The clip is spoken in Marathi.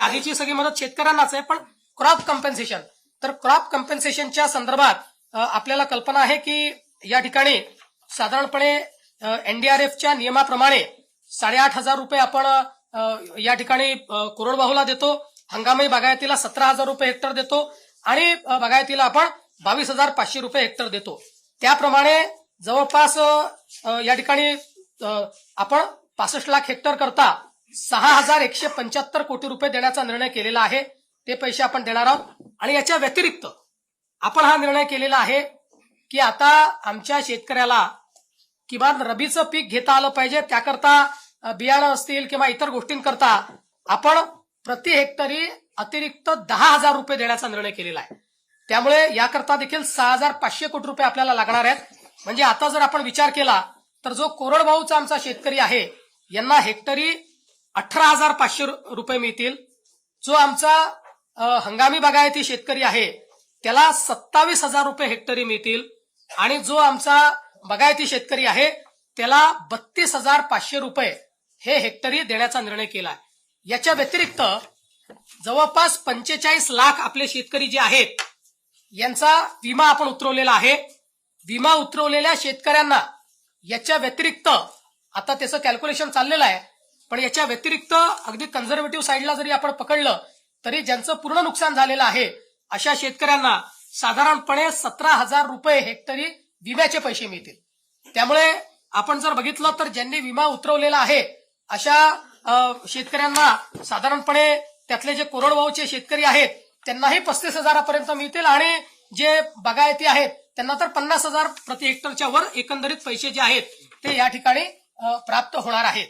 आधीची सगळी मदत शेतकऱ्यांनाच आहे पण क्रॉप कम्पेन्सेशन तर क्रॉप कम्पेन्सेशनच्या संदर्भात आपल्याला कल्पना आहे की या ठिकाणी साधारणपणे एनडीआरएफच्या नियमाप्रमाणे साडेआठ हजार रुपये आपण या ठिकाणी कोरडवाहूला देतो हंगामी बागायतीला सतरा हजार रुपये हेक्टर देतो आणि बागायतीला आपण बावीस हजार पाचशे रुपये हेक्टर देतो. त्याप्रमाणे जवळपास या ठिकाणी आपण पासष्ट लाख हेक्टर करता सहा हजार एकशे पंच्याहत्तर कोटी रुपये देण्याचा निर्णय केलेला आहे. ते पैसे आपण देणार आहोत. आणि याच्या व्यतिरिक्त आपण हा निर्णय केलेला आहे की आता आमच्या शेतकऱ्याला किमान रबीचं पीक घेता आलं पाहिजे. त्याकरता बियाणं असतील किंवा इतर गोष्टींकरता आपण प्रति हेक्टरी अतिरिक्त दहा हजार रुपये देण्याचा निर्णय केलेला आहे. त्यामुळे याकरता देखील सहा हजार पाचशे कोटी रुपये आपल्याला लागणार आहेत. म्हणजे आता जर आपण विचार केला तर जो कोरडवाहूचा आमचा शेतकरी आहे यांना हेक्टरी अठरा हजार पाचशे रुपये मिळतील. जो आमचा हंगामी बागायती शेतकरी आहे त्याला सत्तावीस हजार रुपये हेक्टरी मिळतील. आणि जो आमचा बागायती शेतकरी आहे त्याला बत्तीस हजार पाचशे रुपये हे हेक्टरी देण्याचा निर्णय केला आहे याच्या व्यतिरिक्त जवळपास पंचेचाळीस लाख आपले शेतकरी जे आहेत यांचा विमा आपण उतरवलेला आहे. विमा उतरवलेल्या शेतकऱ्यांना याच्या व्यतिरिक्त आता त्याचं कॅल्क्युलेशन चाललेलं आहे पण याच्या व्यतिरिक्त अगदी कन्झर्वेटिव्ह साईडला जरी आपण पकडलं तरी ज्यांचं पूर्ण नुकसान झालेलं आहे अशा शेतकऱ्यांना साधारणपणे सतरा हजार रुपये हेक्टरी विम्याचे पैसे मिळतील. त्यामुळे आपण जर बघितलं तर ज्यांनी विमा उतरवलेला आहे अशा शेतकऱ्यांना साधारणपणे त्यातले जे कोरडवाहूचे शेतकरी आहेत त्यांनाही पस्तीस हजारापर्यंत मिळतील आणि जे बागायती आहेत त्यांना तर पन्नास हजार प्रति हेक्टरच्या वर एकंदरीत पैसे जे आहेत ते या ठिकाणी प्राप्त होणार आहेत.